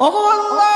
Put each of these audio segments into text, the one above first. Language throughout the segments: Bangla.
ওগো আল্লাহ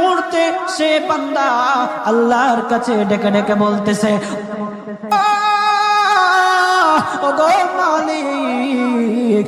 মুহূর্তে সে বান্দা আল্লাহর কাছে ডেকে ডেকে বলতেছে মালিক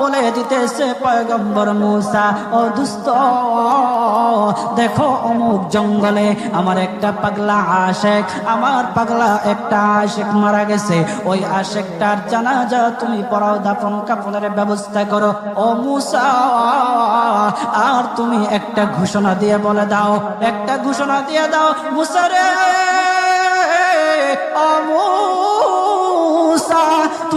বলে দিতেছে পয়গম্বর মুসা, ও দুস্থ দেখো অমুক জঙ্গলে আমার একটা পাগলা আশেক, আমার পাগলা একটা আশেক মারা গেছে। ওই আশেকটার জানাজা তুমি পড়াও, দাফন কাপড়ের ব্যবস্থা করো। ও মুসা, আর তুমি একটা ঘোষণা দিয়ে বলে দাও, একটা ঘোষণা দিয়ে দাও মুসারে মুসা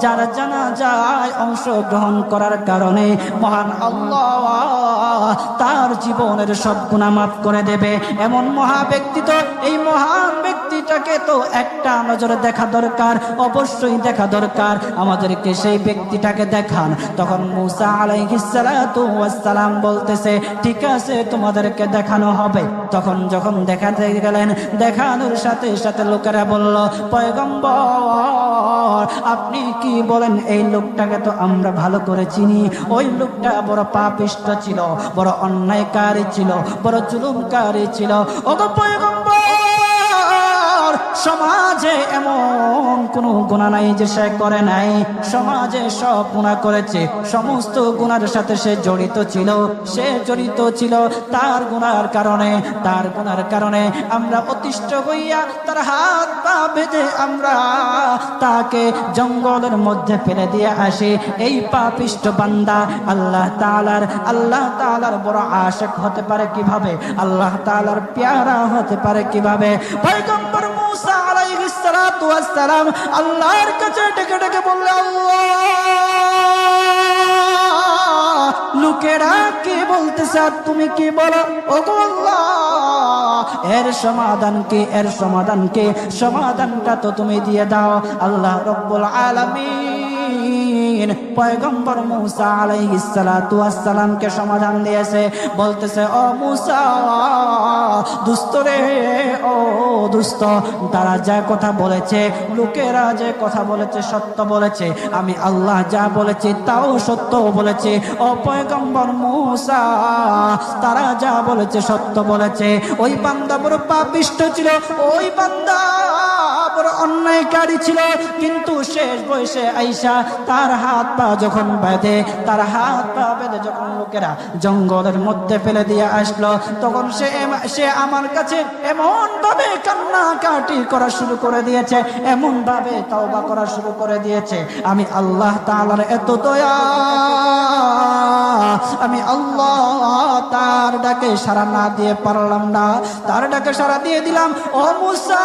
যারা জানা যায় অংশগ্রহণ করার কারণে মহান আল্লাহ তার জীবনের সব গুণা মাফ করে দেবে। এমন মহা ব্যক্তি তো, এই মহান ব্যক্তিটাকে তো একটা নজরে দেখা দরকার, অবশ্যই দেখা দরকার। আমাদেরকে সেই ব্যক্তিটাকে দেখান। তখন মুসা আলাইহিসালাম বলতেছে, ঠিক আছে, তোমাদেরকে দেখানো হবে। তখন যখন দেখাতে গেলেন, দেখানোর সাথে সাথে লোকেরা বলল, পয়গম্বর, আপনি কি বলেন, এই লোকটাকে তো আমরা ভালো করে চিনি। ওই লোকটা বড় পাপিষ্ট ছিল, বড় অন্যায়কারী ছিল, বড় জুলুমকারী ছিল। ওগো পয়গম্বর সমাজে এমন কোনো গুণা নাই যে সে করে নাই। সমাজে সব গুণা করেছে। সমস্ত গুণার সাথে সে জড়িত ছিল। সে জড়িত ছিল তার গুণার কারণে। তার গুণার কারণে আমরা অতিষ্ঠ হইয়া তার হাত পা বেঁধে আমরা তাকে জঙ্গলের মধ্যে ফেলে দিয়ে আসি। এই পাপিষ্ট বান্দা আল্লাহ তালার আল্লাহ তালার বড় আশেক হতে পারে কীভাবে? আল্লাহ তালার পেয়ারা হতে পারে কীভাবে? আল্লাহর কাছে ডেকে ডেকে বললে লোকেরা কি বলতেছে তুমি কি বলো? ও গো আল্লাহ এর সমাধান কি এর সমাধান কি সমাধানটা তো তুমি দিয়ে দাও। আল্লাহ রব্বুল আলামিন পয়গম্বর মুসা আলাইহিস সালাতু সমাধান দিয়েছে। বলতেছে, ও মুসা, দুস্থ রে, ও দুস্থ, তারা যা কথা বলেছে, লোকেরা যে কথা বলেছে, সত্য বলেছে। আমি আল্লাহ যা বলেছি, তাও সত্য বলেছে। ও পয়গম্বর মুসা, তারা যা বলেছে, সত্য বলেছে। ওই বান্দা বড় পাপিষ্ট ছিল, ওই বান্দা বড় অন্যায়কারী ছিল। কিন্তু শেষ বয়সে আইসা তার হাত পা যখন বেঁধে, তার হাত পা বেঁধে যখন লোকেরা জঙ্গলের মধ্যে ফেলে দিয়ে আসলো, তখন সে সে আমার কাছে এমন ভাবে কান্নাকাটি করা শুরু করে দিয়েছে এমন ভাবে তওবা করা শুরু করে দিয়েছে, আমি আল্লাহ তাআলার এত দয়া, আমি আল্লাহ তার ডাকে সারা না দিয়ে পারলাম না, তার ডাকে সারা দিয়ে দিলাম, ও মুসা।